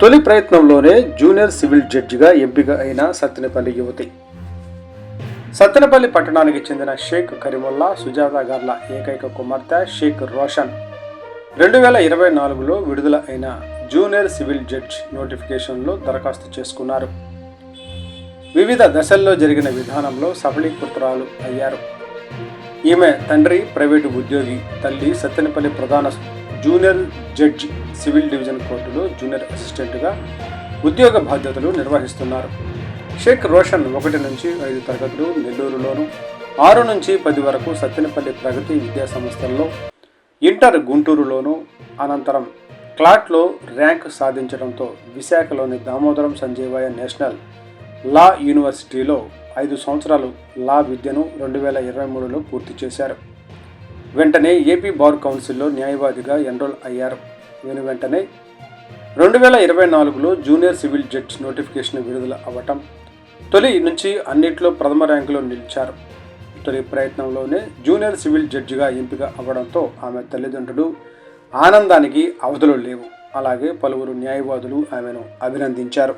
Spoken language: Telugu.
తొలి ప్రయత్నంలోనే జూనియర్ సివిల్ జడ్జిగా ఎంపిక అయిన సత్తెనపల్లి యువతి. సత్తెనపల్లి పట్టణానికి చెందిన షేక్ కరీముల్లా సుజాత గార్ల ఏకైక కుమార్తె షేక్ రోషన్. రెండు వేల ఇరవై నాలుగులో విడుదల అయిన జూనియర్ సివిల్ జడ్జ్ నోటిఫికేషన్లో దరఖాస్తు చేసుకున్నారు. వివిధ దశల్లో జరిగిన విధానంలో సఫలీకృతురాలు అయ్యారు. ఈమె తండ్రి ప్రైవేటు ఉద్యోగి తల్లి సత్తెనపల్లి ప్రధాన జూనియర్ జడ్జ్ సివిల్ డివిజన్ కోర్టులో జూనియర్ అసిస్టెంట్గా ఉద్యోగ బాధ్యతలు నిర్వహిస్తున్నారు. షేక్ రోషన్ ఒకటి నుంచి ఐదు తరగతులు నెల్లూరులోను ఆరు నుంచి పది వరకు సత్తెనపల్లి ప్రగతి విద్యా సంస్థల్లో ఇంటర్ గుంటూరులోను అనంతరం క్లాట్లో ర్యాంక్ సాధించడంతో విశాఖలోని దామోదరం సంజీవయ్య నేషనల్ లా యూనివర్సిటీలో ఐదు సంవత్సరాలు లా విద్యను రెండు వేల ఇరవై మూడులో పూర్తి చేశారు. వెంటనే ఏపీ బార్ కౌన్సిల్లో న్యాయవాదిగా ఎన్రోల్ అయ్యారు. వెను వెంటనే రెండు వేల ఇరవై నాలుగులో జూనియర్ సివిల్ జడ్జ్ నోటిఫికేషన్ విడుదల అవ్వటం తొలి నుంచి అన్నిట్లో ప్రథమ ర్యాంకులో నిలిచారు. తొలి ప్రయత్నంలోనే జూనియర్ సివిల్ జడ్జిగా ఎంపిక అవ్వడంతో ఆమె తల్లిదండ్రులు ఆనందానికి అవధులు లేవు. అలాగే పలువురు న్యాయవాదులు ఆమెను అభినందించారు.